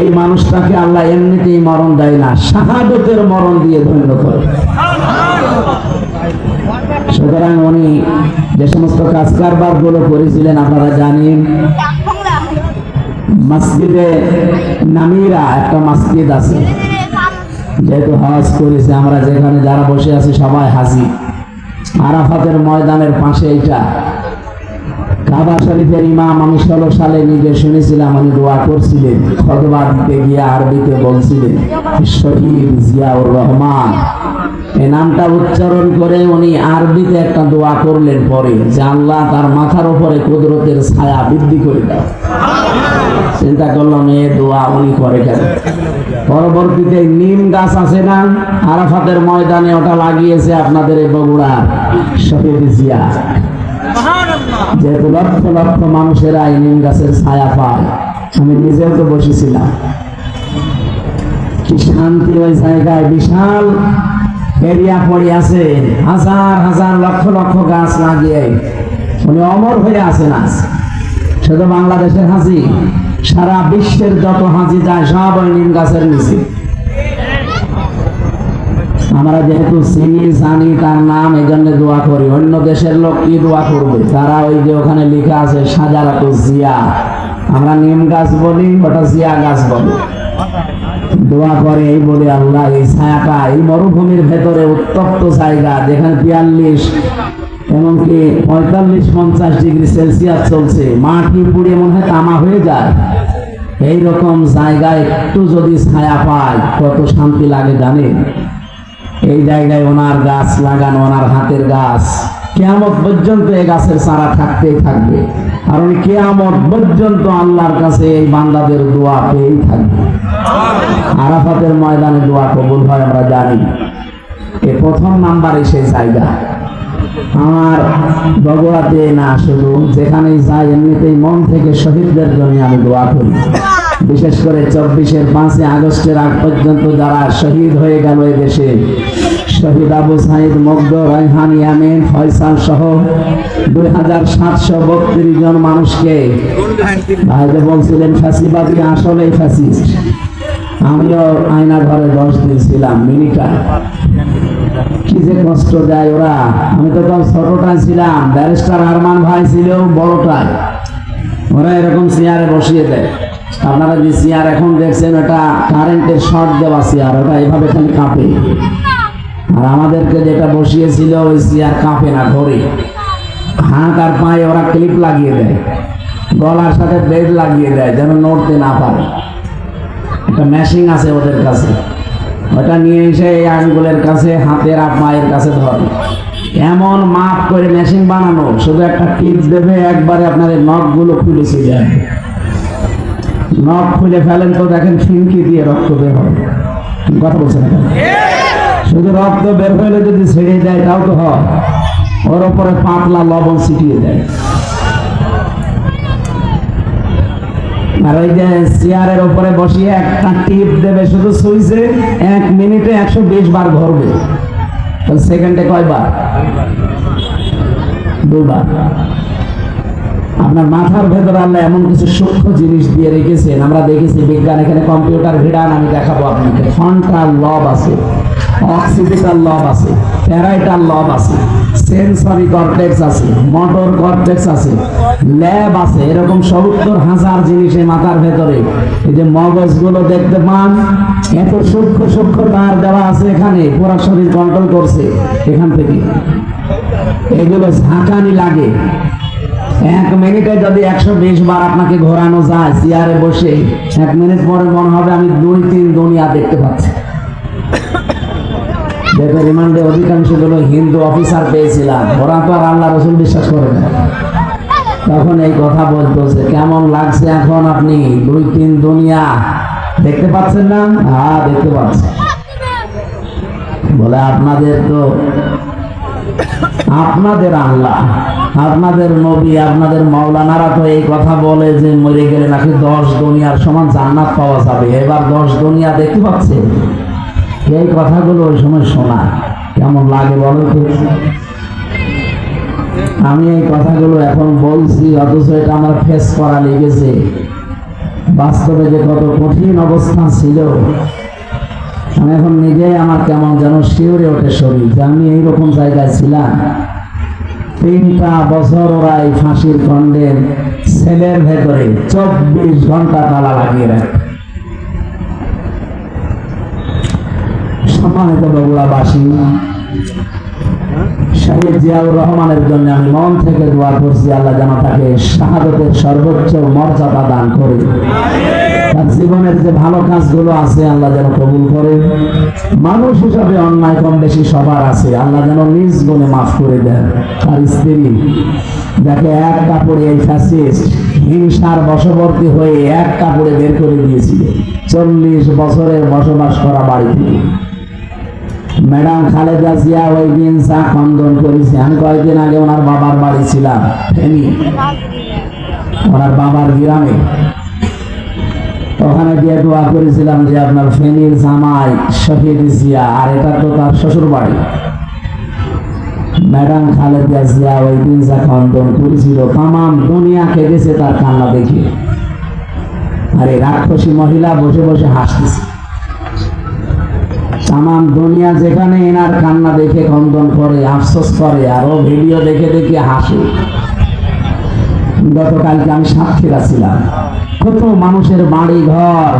এই মানুষটাকে আল্লাহ এমনিতেই মরণ দেয় না, শাহাদতের মরণ দিয়ে ধন্য করে। সুতরাং উনি যে সমস্ত কাজ কারবারগুলো করেছিলেন, আপনারা জানেন, মসজিদে নামিরা একটা মসজিদ আছে। যেহেতু হজ করেছে, আমরা যেখানে যারা বসে আছি সবাই হাজি। আরাফাতের ময়দানের পাশে এইটা। কাবা শরীফের ইমাম, আমি ষোলো সালে নিজে শুনেছিলাম, উনি দোয়া করছিলেন খতবা দিতে গিয়ে আরবিতে বলছিলেন, শহীদ জিয়াউর রহমান। এই নামটা উচ্চারণ করে উনি আরবিতে একটা দোয়া করলেন পরে, যে আল্লাহ তার মাথার উপরে কুদরতের ছায়া বৃদ্ধি করে দাও। চিন্তা করলাম এ দোয়া উনি করে কেন? পরবর্তীতে নিম গাছ আছে না, আরাফাতের ময়দানে ওটা লাগিয়েছে আপনাদের এই বগুড়া শহীদ জিয়া। যেহেতু লক্ষ লক্ষ মানুষেরা এই নিম গাছের ছায়া পায়, আমি নিজেও তো বসেছিলাম। কি শান্তি ওই জায়গায় বিশাল এরিয়া পড়ে আছে, হাজার হাজার লক্ষ লক্ষ গাছ লাগিয়ে। উনি অমর হয়ে আছেন আজ। শুধু বাংলাদেশের হাজি, সারা বিশ্বের যত হাজি যায়, সব ওই নিম গাছের নিচে। আমরা যেহেতু চিনি, জানি তার নাম এই জন্য দোয়া করি। অন্য দেশের লোক কি দোয়া করবে? তারা ওই যে ওখানে লেখা আছে, সাজারাত জিয়া। আমরা নিম গাছ বলি, ওটা জিয়া গাছ বলি। দোয়া করে এই বলে আল্লাহ, এই ছায়াটা, এই মরুভূমির ভেতরে উত্তপ্ত জায়গা, যেখানে বিয়াল্লিশ এমনকি পঁয়তাল্লিশ পঞ্চাশ ডিগ্রি সেলসিয়াস চলছে। মাটি পুড়ে মনে হয় তামা হয়ে যায়। এইরকম জায়গায় একটু যদি ছায়া পায়, কত শান্তি লাগে জানেন? এই জায়গায় ওনার গাছ লাগানো, ওনার হাতের গাছ। কেয়ামত পর্যন্ত এই গাছের চারা থাকতেই থাকবে। আর উনি কেয়ামত পর্যন্ত আল্লাহর কাছে এই বান্দাদের দোয়া পেয়েই থাকবে। আরাফাতের ময়দানে দোয়া কবুল হয়, আমরা জানি। এ প্রথম নাম্বারে সেই জায়গা। আমার বগুড়াতে না, শুধু যেখানেই যাই, এমনিতেই মন থেকে শহীদদের জন্য আমি দোয়া করি। বিশেষ করে চব্বিশের পাঁচই আগস্টের আগ পর্যন্ত যারা শহীদ হয়ে গেল দেশে, শহীদ আবু সাইদ, মগ্ধ রাইহান ইয়ামিন ফয়সাল সহ দুই হাজার সাতশো বত্রিশ জন মানুষকে ভাইকে বলছিলেন, ফ্যাসিবাদী আসলেই ফ্যাসিস্ট। আমিও আয়না ঘরে দশ দিন ছিলাম মিনিটা কি যে কষ্ট দেয় ওরা। আমি তো তখন ছোটটায় ছিলাম, ব্যারিস্টার আরমান ভাই ছিল বড়টায়। ওরা এরকম চেয়ারে বসিয়ে দেয়। আপনারা যে চেয়ার এখন দেখছেন, ওটা কারেন্টের শর্ট দেওয়া চেয়ার, ওটা এভাবে খালি কাঁপে। আর আমাদেরকে যেটা বসিয়েছিল, ওই চেয়ার কাঁপে না, ধরে। হাত আর পায়ে ওরা ক্লিপ লাগিয়ে দেয়। গলার সাথে বেড লাগিয়ে দেয়, যেন নড়তে না পারে। একটা মেশিন আছে ওদের কাছে। ওটা নিয়ে এসে এই আঙ্গুলের কাছে, হাতের আর পায়ের কাছে ধরে। এমন মাপ করে মেশিন বানানো, শুধু একটা টিপ দেবে, একবারে আপনার নখগুলো খুলে যাবে। নখ খুলে ফেলেন তো, দেখেন ফিনকি দিয়ে রক্ত বের হবে কথা বলছেন শুধু রক্ত বের হইলে যদি ছেড়ে দেয়, তাও তো হয়। ওর ওপরে পাতলা লবণ ছিটিয়ে দেয়। আর ওই যে চেয়ারের উপরে বসিয়ে একটা টিপ দেবে, শুধু সুইচে এক মিনিটে একশো বিশ বার ঘুরবে সেকেন্ডে কয়বার? দুবার আপনার মাথার ভেতরে আল্লাহ এমন কিছু সূক্ষ্ম জিনিস দিয়ে রেখেছেন। আমরা দেখেছি বিজ্ঞান এখানে কম্পিউটার ভিড়ান, আমি দেখাবো আপনাকে। ফন্টাল লব আছে অক্সিপিটাল লব আছে প্যারাইটাল লব আছে সেন্সরি কর্টেক্স আছে মোটর কর্টেক্স আছে ল্যাব আছে, এরকম সত্তর হাজার জিনিস এই মাথার ভেতরে। এই যে মগজগুলো দেখতে পান, এত সূক্ষ্ম সূক্ষ্ম তার দেওয়া আছে এখানে, পুরা শরীর কন্ট্রোল করছে এখান থেকে। এগুলো ঝাঁকানি লাগে। এক মিনিটে যদি একশো বিশ বার আপনাকে ঘোরানো যায়, চেয়ারে বসে, এক মিনিট পরে মনে হবে আমি দুই তিন দুনিয়া দেখতে পাচ্ছি। দেখো, রিমান্ডে হিন্দু অফিসার পেয়েছিলাম। ওরা তো আর আল্লাহ রসুল বিশ্বাস করে না। তখন এই কথা বলতো যে, কেমন লাগছে এখন আপনি দুই তিন দুনিয়া দেখতে পাচ্ছেন না? হ্যাঁ দেখতে পাচ্ছি। বলে, আপনাদের তো, আপনাদের আল্লাহ আপনাদের নবী, আপনাদের মাওলানারা তো এই কথা বলে যে মরে গেলে নাকি দশ দুনিয়ার সমান জান্নাত পাওয়া যাবে। এবার দশ দুনিয়া দেখতে পাচ্ছে। এই কথাগুলো ওই সময় শোনা কেমন লাগে বলো তো? আমি এই কথাগুলো এখন বলছি, অথচ এটা আমার ফেস করা লেগেছে। বাস্তবে যে কত কঠিন অবস্থা ছিল, আমি এখন নিজেই আমার কেমন যেন শিউরে ওঠে শরীর যে আমি এইরকম জায়গায় ছিলাম। তিনটা বছর ওরা এই ফাঁসির খণ্ডের সেলের ভেতরে চব্বিশ ঘণ্টা তালা লাগিয়ে রাখে। সম্মানিত বগুড়াবাসী শহীদ জিয়াউর রহমানের জন্য আমি মন থেকে দোয়া করছি, আল্লাহ যেন তাকে শাহাদতের সর্বোচ্চ মর্যাদা দান করে। তার জীবনের যে ভালো কাজগুলো আছে, আল্লাহ যেন কবুল করে। মানুষ হিসাবে অন্যায় কম বেশি সবার আছে, আল্লাহ যেন নিজ গুণে মাফ করে দেন। তার স্ত্রী যাকে এক কাপড়ে এই ফ্যাসিস্ট হিংসার বশবর্তী হয়ে এক কাপড়ে বের করে দিয়েছিল। চল্লিশ বছরের বসবাস করা বাড়ি থেকে ম্যাডাম খালেদা জিয়া ওই দিন চা খন্দন করেছে। আমি কয়েকদিন আগে ওনার বাবার বাড়ি ছিলাম ওনার বাবার গ্রামে। ওখানে গিয়ে দোয়া করেছিলাম যে আপনার ফেনীর জামাই শহীদ জিয়া, আর এটা তো তার শ্বশুর বাড়ি। ম্যাডাম খালেদা জিয়া ওই দিন যা খন্দন করেছিল, তামাম দুনিয়া কেঁদেছে তার কান্না দেখে। আর এই রাক্ষসী মহিলা বসে বসে হাসতেছে। তামাম দুনিয়া যেখানে এনার কান্না দেখে খন্দন করে, আফসোস করে, আরও ভিডিও দেখে দেখে হাসে। গতকালকে আমি সাক্ষীরা ছিলাম। কত মানুষের বাড়ি ঘর,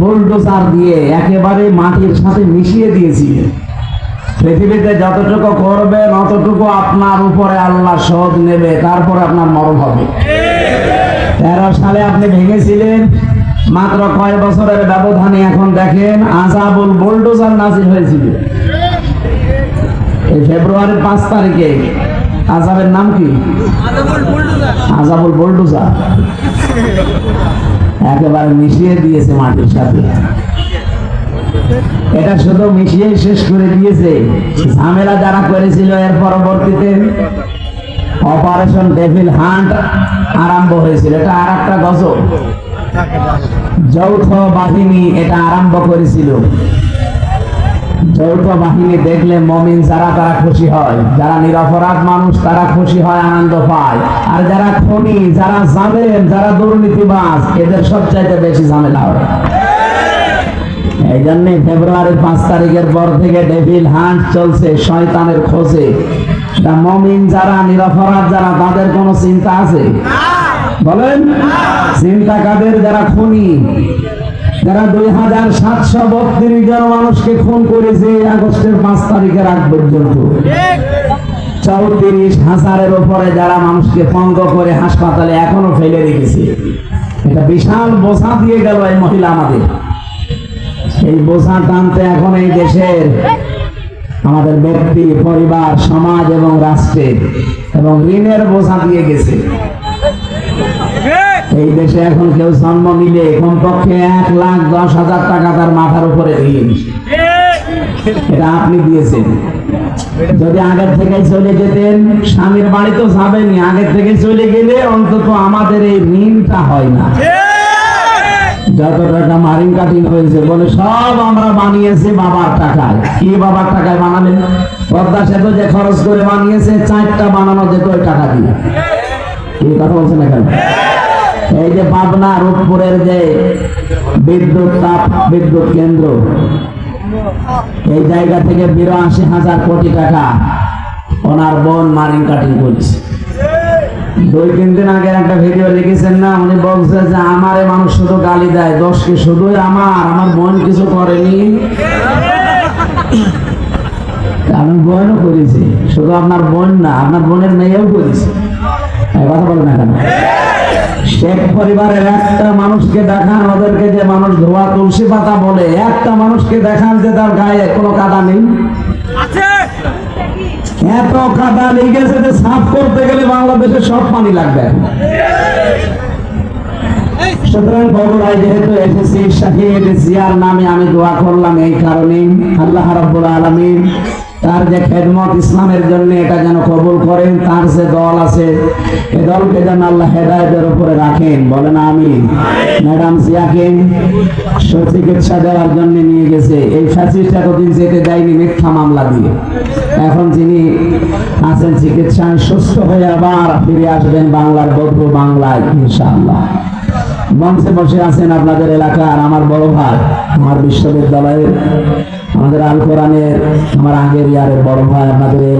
বুলডোজার দিয়ে একেবারে মাটির সাথে মিশিয়ে দিয়েছি। পৃথিবীতে যতটুকু করবেন, অতটুকু আপনার উপরে আল্লাহ শোধ নেবে, তারপর আপনার মরণ হবে। তেরো সালে আপনি ভেঙেছিলেন মাত্র কয় বছরের ব্যবধানে এখন দেখেন আজাবুল বুলডোজার নাজির হয়েছিল। এই ফেব্রুয়ারির পাঁচ তারিখে আজাবের নাম কি? আজাবুল বুলডোজার। একেবারে মিশিয়ে দিয়েছে মাটির সাথে। এটা শুধু মিশিয়ে শেষ করে দিয়েছে। ঝামেলা যারা করেছিল এর পরবর্তীতে অপারেশন ডেভিল হান্ট আরম্ভ হয়েছিল। এটা আর একটা গজব। যৌথ বাহিনী এটা আরম্ভ করেছিল। যৌথ বাহিনী দেখলে মমিন যারা তারা খুশি হয়, যারা নিরপরাধ মানুষ তারা খুশি হয়, আনন্দ পায়। আর যারা খনি, যারা জানেন যারা দুর্নীতিবাজ, এদের সবচাইতে বেশি ঝামেলা হয়। এই জন্যে ফেব্রুয়ারির পাঁচ তারিখের পর থেকে ডেভিল হান্ট চলছে শয়তানের খোঁজে। মমিন যারা, নিরপরাধ যারা, তাদের কোনো চিন্তা আছে? বলেন? চিন্তা কাদের যারা খুনি, যারা দুই হাজার সাতশো বত্রিশ জন মানুষকে খুন করেছে আগস্টের পাঁচ তারিখের আগ পর্যন্ত। চৌত্রিশ হাজারের উপরে যারা মানুষকে পঙ্গ করে হাসপাতালে এখনও ফেলে রেখেছে। এটা বিশাল বোঝা দিয়ে গেল এই মহিলা আমাদের। এই বোঝা টানতে এখন এই দেশের আমাদের ব্যক্তি, পরিবার, সমাজ এবং রাষ্ট্রের এবং ঋণের বোঝা দিয়ে গেছে। এই দেশে এখন কেউ জন্ম নিলে কমপক্ষে এক লাখ দশ হাজার টাকা তার মাথার উপরে ঋণ এটা আপনি দিয়েছেন। যদি আগের থেকে চলে যেতেন, স্বামীর বাড়ি তো যাবেনি আগের থেকে চলে গেলে অন্তত আমাদের এই ঋণটা হয় না। যত টাকা মারিং কাটিং হয়েছে, বলে সব আমরা বানিয়েছি বাবার টাকায়। কি বাবার টাকায় বানালেন? পদ্মা সেতু যে খরচ করে বানিয়েছে, চারটা বানানো যেত ওই টাকা দিয়ে? কথা বলছেন এখানে এই যে পাবনা, রূপপুরের যে বিদ্যুৎ তাপ বিদ্যুৎ কেন্দ্র, এই জায়গা থেকে বিরাশি হাজার কোটি টাকা ওনার বোন মারিং কাটিং করেছে। দুই, তিন দিন আগে একটা ভিডিও লিখেছেন না? উনি বলছে যে, আমারে মানুষ শুধু গালি দেয়, দোষ কি? শুধুই আমার আমার বোন কিছু করেনি। আমি বোনও করেছি, শুধু আপনার বোন না, আপনার বোনের মেয়েও করেছে। কথা বলেন না কেন? শেখ পরিবারের একটা মানুষকে দেখান ওদেরকে যে মানুষ ধোয়া তুলসী পাতা বলে একটা মানুষকে দেখান যে তার গায়ে কোনো কাদা নেই। এত কাদা লেগেছে যে সাফ করতে গেলে বাংলাদেশে সব পানি লাগবে। সুতরাং বগুড়ায় যেহেতু এসেছি শাহিদ জিয়ার নামে আমি দোয়া করলাম এই কারণে আল্লাহ রাব্বুল আলামিন তার যে খেদমত ইসলামের জন্য এটা যেন কবুল করেন তার যে দল আছে এ দলকে যেন আল্লাহ হেদায়তের উপরে রাখেন। বলেন আমি ম্যাডাম জিয়াকে সুচিকিৎসা দেওয়ার জন্য নিয়ে গেছে। এই ফ্যাসিস্ট এতদিন যেতে দেয়নি মিথ্যা মামলা দিয়ে। এখন যিনি আছেন চিকিৎসায় সুস্থ হয়ে আবার ফিরে আসবেন বাংলার বধু বাংলায় ইনশাআল্লাহ। মঞ্চে বসে আছেন আপনাদের এলাকার আমার বড় ভাই আমার বিশ্ববিদ্যালয়ের আমাদের আল কোরআনের আমার আগের ইয়ারের বড় ভাই আপনাদের